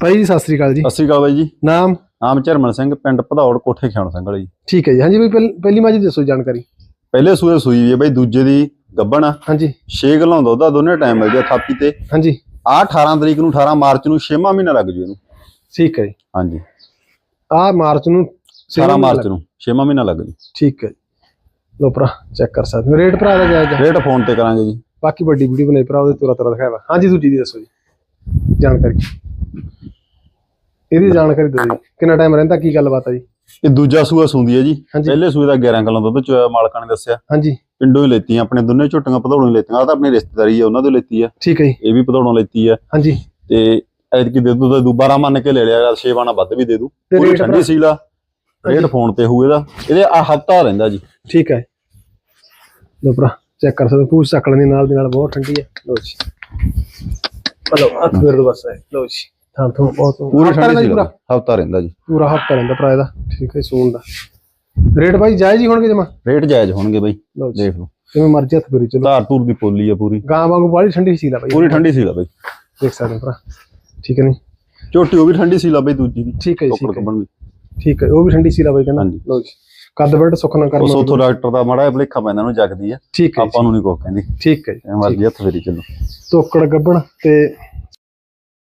ਭਾਈ ਜੀ ਸਤਿ ਸ੍ਰੀ ਅਕਾਲ ਜੀ। ਸਤਿ ਸ਼੍ਰੀ ਅਕਾਲ ਬਾਈ ਜੀ। ਨਾਮ? ਨਾਮ ਝਰਮਨ ਸਿੰਘ ਪਿੰਡ ਭਦੌੜ ਕੋਠੇ ਖਿਆਣ ਸਿੰਘ ਵਾਲੀ ਜੀ। ਠੀਕ ਹੈ ਜੀ ਹਾਂਜੀ ਬਈ ਪਹਿਲ- ਮਾਜੀ ਦੱਸੋ ਜਾਣਕਾਰੀ। ਪਹਿਲੇ ਸੂਏ ਸੂਈ ਵੀ ਹੈ ਬਾਈ ਦੂਜੇ ਦੀ ਗੱਬਣ ਆ। ਹਾਂਜੀ। 6 ਕਿਲੋ ਦੁੱਧ ਆ ਦੋਨੇ ਟਾਈਮ ਮਿਲ ਗਿਆ ਥਾਪੀ ਤੇ। ਹਾਂਜੀ। ਆ 18 ਤਰੀਕ ਨੂੰ 18 ਮਾਰਚ ਨੂੰ 6ਵਾਂ ਮਹੀਨਾ ਲੱਗ ਜੂ ਇਹਨੂੰ। ਠੀਕ ਹੈ ਜੀ। ਹਾਂਜੀ। ਆ ਮਾਰਚ ਨੂੰ 18 ਮਾਰਚ ਨੂੰ 6ਵਾਂ ਮਹੀਨਾ ਲੱਗ ਜੂ। ਠੀਕ ਹੈ ਲੋ ਭਰਾ ਚੈੱਕ ਕਰ ਸਕਦੇ ਹੋ। ਰੇਟ ਭਰਾ ਦਾ ਜਾਇਜ਼ ਰੇਟ ਫੋਨ ਤੇ ਕਰਾਂਗੇ ਜੀ। ਬਾਕੀ ਵੱਡੀ ਵੀਡੀਓ ਬਣਾਈ ਭਰਾ ਉਹਦੇ ਤੁਰਾ ਤੁਰਾ ਦਿਖਾਇਆ ਹਾਂਜੀ ਦੂਜੀ ਦੀ ਦੱਸੋ ਜੀ। ਜਾਣਕਾਰੀ। ਇਹਦੀ ਜਾਣਕਾਰੀ ਦਿਓ ਜੀ। ਕਿੰਨਾ ਟਾਈਮ ਰਹਿੰਦਾ ਕੀ ਗੱਲਬਾਤ ਆ ਜੀ? ਇਹ ਦੂਜਾ ਸੂਆ ਸੁੰਦੀ ਹੈ ਜੀ। ਪਹਿਲੇ ਸੂਏ ਦਾ 11 ਕਿਲੋ ਦੁੱਧ ਚੋਇਆ ਮਾਲਕਾਂ ਨੇ ਦੱਸਿਆ। ਹਾਂਜੀ। ਪਿੰਡੋਂ ਹੀ ਲੈਤੀਆਂ ਆਪਣੇ ਦੋਨੇ ਝੁੱਟੀਆਂ ਹੀ ਲੈਤੀਆਂ ਆ ਤਾਂ ਆਪਣੀ ਰਿਸ਼ਤੇਦਾਰੀ ਹੈ ਉਹਨਾਂ ਤੋਂ ਲੈਤੀ ਆ। ਠੀਕ ਹੈ ਜੀ। ਇਹ ਵੀ ਭਦੌੜੋਂ ਲੈਤੀ ਆ। ਹਾਂਜੀ। ਤੇ ਐਤਕੀ ਦੇ ਦੂ ਤਾਂ ਦੂ 12 ਮੰਨ ਕੇ ਲੈ ਲਿਆ ਛੇ ਬਾਣਾ ਵੱਧ ਵੀ ਦੇ ਦੂ। ਪੂਰੀ ਠੰਡੀ ਸੀਲਾ ਰੇਟ ਫੋਨ ਤੇ ਹੋਊ ਇਹਦਾ। ਇਹਦੇ ਆ ਹਫਤਾ ਰਹਿੰਦਾ ਜੀ। ਠੀਕ ਹੈ ਲੋ ਭਰਾ ਚੈੱਕ ਕਰ ਸਕਦੇ ਪੂਛ ਚੱਕ ਲੈਂਦੀ ਨਾਲ ਦੀ ਨਾਲ ਬਹੁਤ ਠੰਡੀ ਹੈ ਲੋ ਜੀ। ਹਲੋ ਹੱਥ ਫੇਰ ਦੋ ਬਸ ਹੈ ਲੋ ਜੀ। ਥਾਂ ਤੋਂ ਬਹੁਤ ਪੂਰੀ ਹਫ਼ਤਾ ਠੰਡੀ ਰਹਿੰਦਾ ਜੀ ਪੂਰਾ ਹਫਤਾ ਰਹਿੰਦਾ ਜੀ। ਪੂਰਾ ਹਫਤਾ ਰਹਿੰਦਾ ਭਰਾ ਇਹਦਾ। ਠੀਕ ਹੈ ਸੂਨ ਦਾ। ਰੇਟ ਭਾਈ ਜਾਇਜ਼ ਹੀ ਹੋਣਗੇ ਜਮਾ? ਰੇਟ ਜਾਇਜ਼ ਹੋਣਗੇ ਬਾਈ ਜੀ। ਦੇਖ ਲਓ। ਕਿਵੇਂ ਮਰਜ਼ੀ ਹੱਥ ਫੇਰੀ ਚਲੋ। ਧਾਰ ਧੂਰ ਦੀ ਪੋਲੀ ਆ ਪੂਰੀ। ਗਾਂ ਵਾਂਗੂ ਬਾਹਲੀ ਠੰਡੀ ਸੀ ਲਾ ਭਾਈ ਪੂਰੀ ਠੰਡੀ ਸੀਲਾ ਬਾਈ। ਦੇਖ ਸਕਦੇ ਹੋ ਭਰਾ। ਠੀਕ ਹੈ ਨਹੀਂ ਝੋਟੀ ਉਹ ਵੀ ਠੰਡੀ ਸੀਲਾ ਬਾਈ ਦੂਜੀ ਦੀ ਠੀਕ ਹੈ ਜੀ ਠੀਕ ਹੈ। ਕੱਢਣ ਦੀ। ਠੀਕ ਹੈ ਉਹ ਵੀ ਠੰਡੀ ਸੀ ਲਾ ਭਾਈ ਕਹਿੰਦਾ। ਹਾਂਜੀ। ਲੋ ਜੀ। ਕੱਦ ਬੈਠ ਸੁੱਖ ਨਾ ਉਸ ਉਥੋਂ ਡਾਕਟਰ ਦਾ ਮਾੜਾ ਜਿਹਾ ਭੁਲੇਖਾ ਪੈਂਦਾ ਉਹਨੂੰ ਜਗਦੀ ਆ। ਠੀਕ ਹੈ ਜੀ, ਆਪਾਂ ਨੂੰ ਨਹੀਂ ਕੋ ਕਹਿੰਦੀ। ਠੀਕ ਹੈ ਜੀ ਐ ਮਰਜ਼ੀ ਹੱਥ ਫੇਰੀ ਚੱਲੋ। ਤੋਕੜ ਗੱਬਣ ਤੇ